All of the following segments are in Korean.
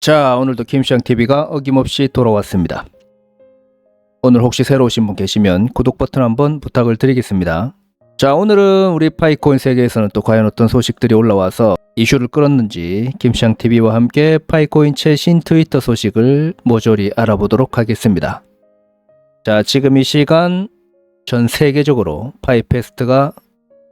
자, 오늘도 김시ang TV가 어김없이 돌아왔습니다. 오늘 혹시 새로 오신 분 계시면 구독 버튼 한번 부탁을 드리겠습니다. 자, 오늘은 우리 파이코인 세계에서는 또 과연 어떤 소식들이 올라와서 이슈를 끌었는지 김시ang TV와 함께 파이코인 최신 트위터 소식을 모조리 알아보도록 하겠습니다. 자, 지금 이 시간 전 세계적으로 파이페스트가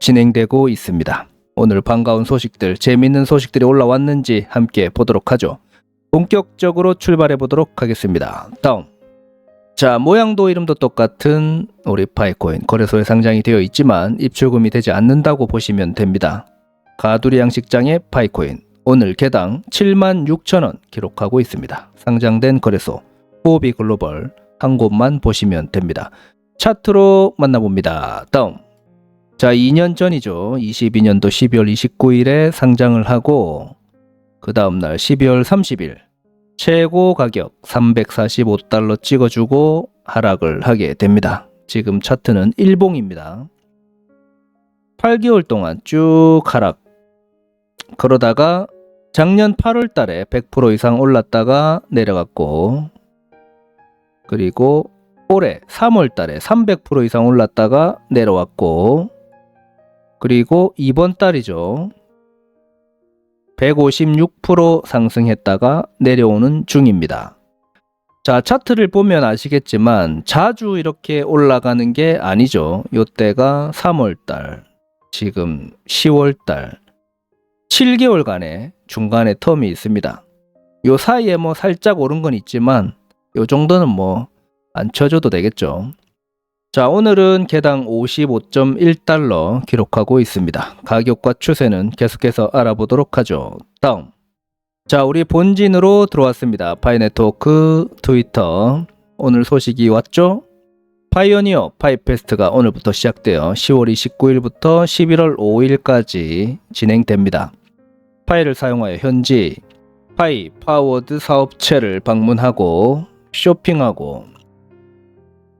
진행되고 있습니다. 오늘 반가운 소식들, 재밌는 소식들이 올라왔는지 함께 보도록 하죠. 본격적으로 출발해 보도록 하겠습니다. 다음. 자, 모양도 이름도 똑같은 우리 파이코인 거래소에 상장이 되어 있지만 입출금이 되지 않는다고 보시면 됩니다. 가두리 양식장의 파이코인 오늘 개당 7만 6천 원 기록하고 있습니다. 상장된 거래소 호비 글로벌 한 곳만 보시면 됩니다. 차트로 만나봅니다. 다음. 자, 2년 전이죠. 22년도 12월 29일에 상장을 하고 그 다음 날 12월 30일 최고 가격 345달러 찍어주고 하락을 하게 됩니다. 지금 차트는 일봉입니다. 8개월 동안 쭉 하락. 그러다가 작년 8월 달에 100% 이상 올랐다가 내려갔고 그리고 올해 3월 달에 300% 이상 올랐다가 내려왔고 그리고 이번 달이죠. 156% 상승했다가 내려오는 중입니다. 자, 차트를 보면 아시겠지만 자주 이렇게 올라가는 게 아니죠. 요때가 3월 달, 지금 10월 달, 7개월간의 중간에 텀이 있습니다. 요 사이에 뭐 살짝 오른 건 있지만 요 정도는 뭐 안 쳐줘도 되겠죠. 자, 오늘은 개당 55.1달러 기록하고 있습니다. 가격과 추세는 계속해서 알아보도록 하죠. 다음. 자, 우리 본진으로 들어왔습니다. 파이네트워크 트위터. 오늘 소식이 왔죠? 파이오니어 파이페스트가 오늘부터 시작되어 10월 29일부터 11월 5일까지 진행됩니다. 파이를 사용하여 현지 파이 파워드 사업체를 방문하고 쇼핑하고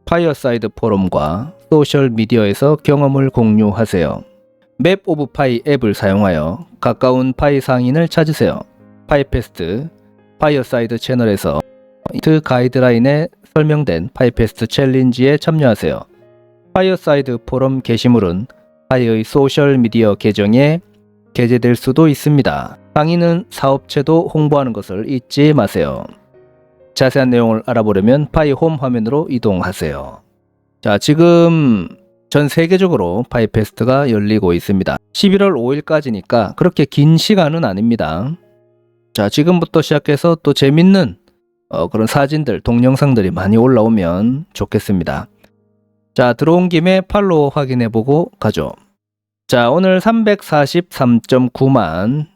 파이어사이드 포럼과 소셜 미디어에서 경험을 공유하세요. 맵 오브 파이 앱을 사용하여 가까운 파이 상인을 찾으세요. 파이페스트 파이어사이드 채널에서 트 가이드라인에 설명된 파이페스트 챌린지에 참여하세요. 파이어사이드 포럼 게시물은 파이의 소셜 미디어 계정에 게재될 수도 있습니다. 상인은 사업체도 홍보하는 것을 잊지 마세요. 자세한 내용을 알아보려면 파이 홈 화면으로 이동하세요. 자, 지금 전 세계적으로 파이 페스트가 열리고 있습니다. 11월 5일까지니까 그렇게 긴 시간은 아닙니다. 자, 지금부터 시작해서 또 재밌는 어, 그런 사진들, 동영상들이 많이 올라오면 좋겠습니다. 자, 들어온 김에 팔로우 확인해보고 가죠. 자, 오늘 343.9만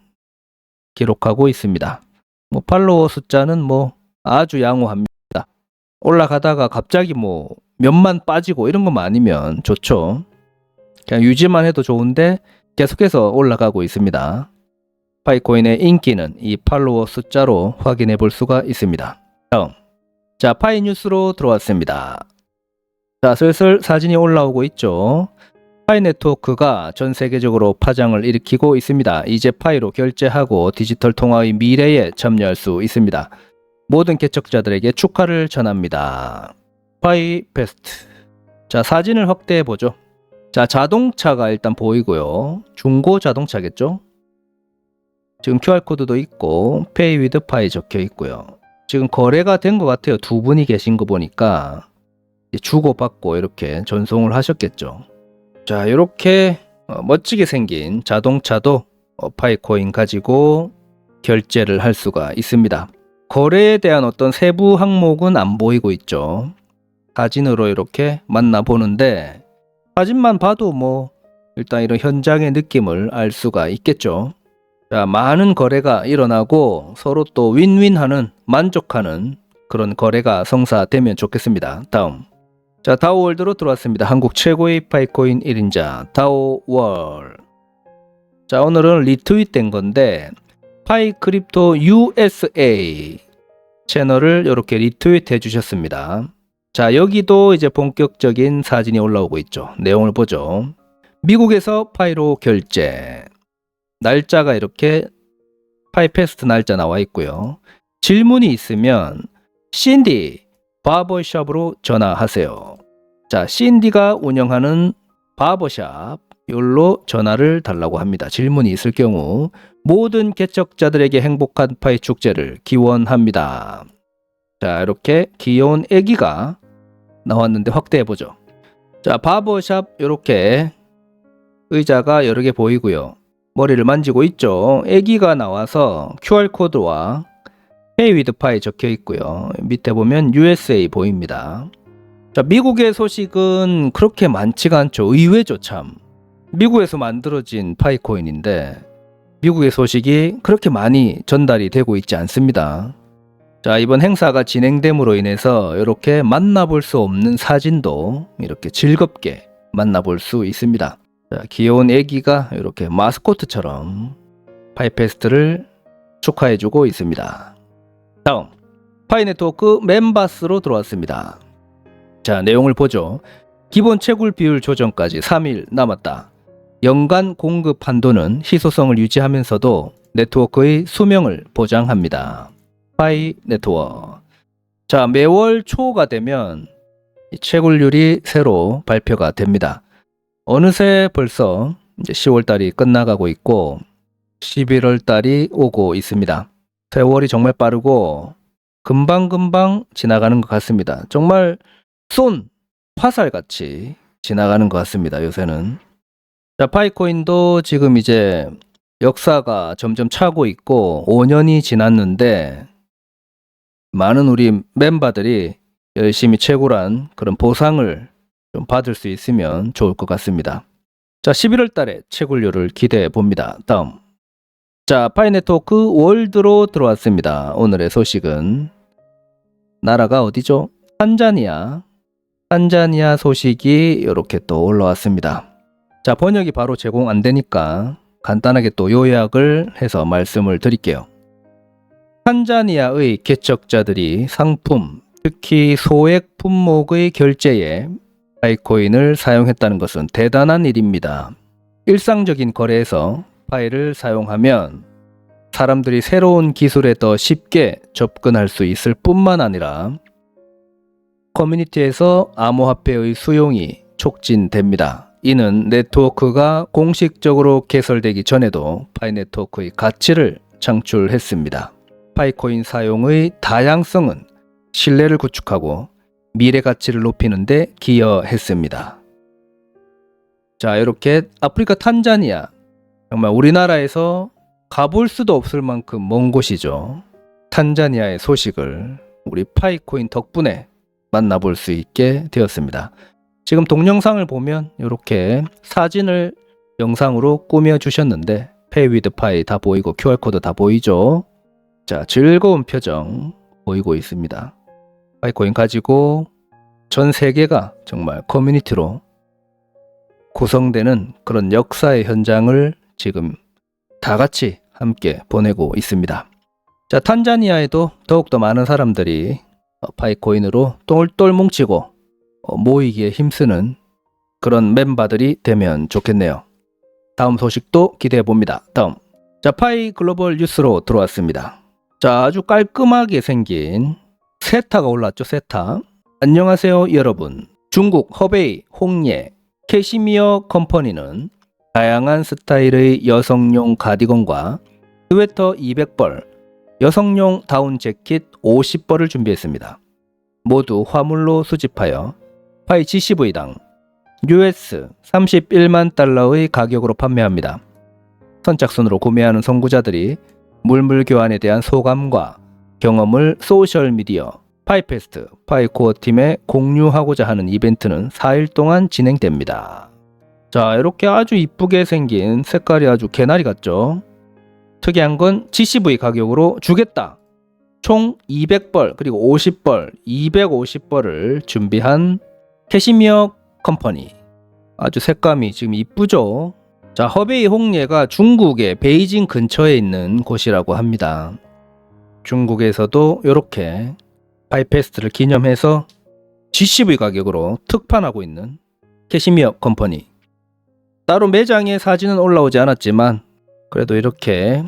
기록하고 있습니다. 뭐 팔로워 숫자는 뭐 아주 양호합니다. 올라가다가 갑자기 뭐 몇만 빠지고 이런 것만 아니면 좋죠. 그냥 유지만 해도 좋은데 계속해서 올라가고 있습니다. 파이코인의 인기는 이 팔로워 숫자로 확인해 볼 수가 있습니다. 다음. 자, 파이 뉴스로 들어왔습니다. 자, 슬슬 사진이 올라오고 있죠. 파이 네트워크가 전 세계적으로 파장을 일으키고 있습니다. 이제 파이로 결제하고 디지털 통화의 미래에 참여할 수 있습니다. 모든 개척자들에게 축하를 전합니다. 파이 베스트. 자, 사진을 확대해 보죠. 자, 자동차가 일단 보이고요. 중고 자동차겠죠? 지금 QR코드도 있고, 페이 위드 파이 적혀 있고요. 지금 거래가 된 것 같아요. 두 분이 계신 거 보니까. 주고받고 이렇게 전송을 하셨겠죠. 자, 이렇게 어, 멋지게 생긴 자동차도 어, 파이코인 가지고 결제를 할 수가 있습니다. 거래에 대한 어떤 세부 항목은 안 보이고 있죠. 사진으로 이렇게 만나보는데 사진만 봐도 뭐 일단 이런 현장의 느낌을 알 수가 있겠죠. 자, 많은 거래가 일어나고 서로 또 윈윈하는 만족하는 그런 거래가 성사되면 좋겠습니다. 다음. 자, 다오월드로 들어왔습니다. 한국 최고의 파이코인 1인자 다오월. 자, 오늘은 리트윗된 건데 파이 크립토 USA 채널을 이렇게 리트윗 해 주셨습니다. 자, 여기도 이제 본격적인 사진이 올라오고 있죠. 내용을 보죠. 미국에서 파이로 결제. 날짜가 이렇게 파이 페스트 날짜 나와 있고요. 질문이 있으면 신디 바버샵으로 전화하세요. 자, 신디가 운영하는 바버샵 요로 전화를 달라고 합니다. 질문이 있을 경우 모든 개척자들에게 행복한 파이 축제를 기원합니다. 자, 이렇게 귀여운 애기가 나왔는데 확대해 보죠. 자, 바버샵 이렇게 의자가 여러 개 보이고요. 머리를 만지고 있죠. 애기가 나와서 QR 코드와 Pay with Pie 적혀 있고요. 밑에 보면 USA 보입니다. 자, 미국의 소식은 그렇게 많지가 않죠. 의외죠, 참. 미국에서 만들어진 파이코인인데 미국의 소식이 그렇게 많이 전달이 되고 있지 않습니다. 자, 이번 행사가 진행됨으로 인해서 이렇게 만나볼 수 없는 사진도 이렇게 즐겁게 만나볼 수 있습니다. 자, 귀여운 애기가 이렇게 마스코트처럼 파이페스트를 축하해주고 있습니다. 다음, 파이네트워크 멤버스로 들어왔습니다. 자, 내용을 보죠. 기본 채굴 비율 조정까지 3일 남았다. 연간 공급 한도는 희소성을 유지하면서도 네트워크의 수명을 보장합니다. 파이 네트워크. 자, 매월 초가 되면 이 채굴률이 새로 발표가 됩니다. 어느새 벌써 이제 10월 달이 끝나가고 있고 11월 달이 오고 있습니다. 세월이 정말 빠르고 금방금방 지나가는 것 같습니다. 정말 쏜 화살같이 지나가는 것 같습니다. 요새는. 자, 파이코인도 지금 이제 역사가 점점 차고 있고 5년이 지났는데 많은 우리 멤버들이 열심히 채굴한 그런 보상을 좀 받을 수 있으면 좋을 것 같습니다. 자, 11월 달에 채굴료를 기대해 봅니다. 다음. 자, 파이네트워크 월드로 들어왔습니다. 오늘의 소식은 나라가 어디죠? 탄자니아. 탄자니아 소식이 이렇게 또 올라왔습니다. 자, 번역이 바로 제공 안 되니까 간단하게 또 요약을 해서 말씀을 드릴게요. 탄자니아의 개척자들이 상품, 특히 소액 품목의 결제에 파이코인을 사용했다는 것은 대단한 일입니다. 일상적인 거래에서 파이를 사용하면 사람들이 새로운 기술에 더 쉽게 접근할 수 있을 뿐만 아니라 커뮤니티에서 암호화폐의 수용이 촉진됩니다. 이는 네트워크가 공식적으로 개설되기 전에도 파이 네트워크의 가치를 창출했습니다. 파이코인 사용의 다양성은 신뢰를 구축하고 미래 가치를 높이는 데 기여했습니다. 자, 이렇게 아프리카 탄자니아 정말 우리나라에서 가볼 수도 없을 만큼 먼 곳이죠. 탄자니아의 소식을 우리 파이코인 덕분에 만나볼 수 있게 되었습니다. 지금 동영상을 보면 이렇게 사진을 영상으로 꾸며 주셨는데 페이 위드 파이 다 보이고 QR코드 다 보이죠? 자, 즐거운 표정 보이고 있습니다. 파이코인 가지고 전 세계가 정말 커뮤니티로 구성되는 그런 역사의 현장을 지금 다 같이 함께 보내고 있습니다. 자, 탄자니아에도 더욱더 많은 사람들이 어, 파이코인으로 똘똘 뭉치고 어, 모이기에 힘쓰는 그런 멤버들이 되면 좋겠네요. 다음 소식도 기대해 봅니다. 다음. 자, 파이 글로벌 뉴스로 들어왔습니다. 자, 아주 깔끔하게 생긴 세타가 올랐죠, 세타. 안녕하세요, 여러분. 중국 허베이 홍예 캐시미어 컴퍼니는 다양한 스타일의 여성용 가디건과 스웨터 200벌, 여성용 다운 재킷 50벌을 준비했습니다. 모두 화물로 수집하여 파이 GCV당 US 31만 달러의 가격으로 판매합니다. 선착순으로 구매하는 선구자들이 물물 교환에 대한 소감과 경험을 소셜미디어 파이페스트 파이코어 팀에 공유하고자 하는 이벤트는 4일 동안 진행됩니다. 자, 이렇게 아주 이쁘게 생긴 색깔이 아주 개나리 같죠? 특이한 건 GCV 가격으로 주겠다. 총 200벌 그리고 50벌, 250벌을 준비한 캐시미어 컴퍼니. 아주 색감이 지금 이쁘죠? 자, 허베이 홍예가 중국의 베이징 근처에 있는 곳이라고 합니다. 중국에서도 이렇게 파이페스트를 기념해서 GCV 가격으로 특판하고 있는 캐시미어 컴퍼니. 따로 매장에 사진은 올라오지 않았지만 그래도 이렇게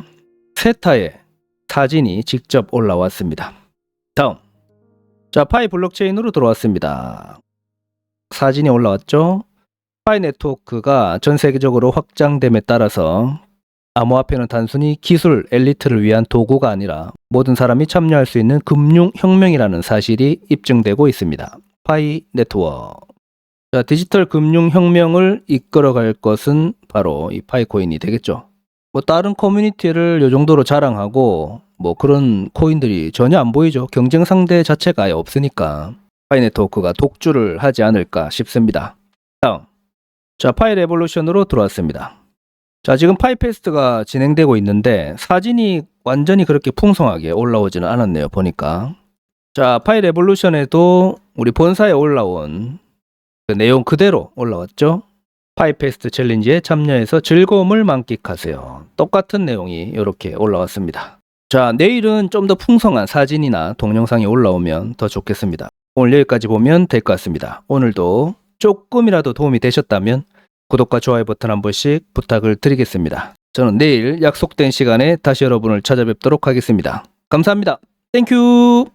세타에 사진이 직접 올라왔습니다. 다음. 자, 파이 블록체인으로 들어왔습니다. 사진이 올라왔죠? 파이 네트워크가 전 세계적으로 확장됨에 따라서 암호화폐는 단순히 기술 엘리트를 위한 도구가 아니라 모든 사람이 참여할 수 있는 금융 혁명이라는 사실이 입증되고 있습니다. 파이 네트워크. 자, 디지털 금융 혁명을 이끌어갈 것은 바로 이 파이코인이 되겠죠. 뭐 다른 커뮤니티를 요 정도로 자랑하고 뭐 그런 코인들이 전혀 안 보이죠. 경쟁 상대 자체가 아예 없으니까 파이 네트워크가 독주를 하지 않을까 싶습니다. 다음. 자, 파이 레볼루션으로 들어왔습니다. 자, 지금 파이 페스트가 진행되고 있는데 사진이 완전히 그렇게 풍성하게 올라오지는 않았네요. 보니까. 자, 파이 레볼루션에도 우리 본사에 올라온 그 내용 그대로 올라왔죠. 파이 페스트 챌린지에 참여해서 즐거움을 만끽하세요. 똑같은 내용이 이렇게 올라왔습니다. 자, 내일은 좀 더 풍성한 사진이나 동영상이 올라오면 더 좋겠습니다. 오늘 여기까지 보면 될 것 같습니다. 오늘도 조금이라도 도움이 되셨다면 구독과 좋아요 버튼 한 번씩 부탁을 드리겠습니다. 저는 내일 약속된 시간에 다시 여러분을 찾아뵙도록 하겠습니다. 감사합니다. 땡큐!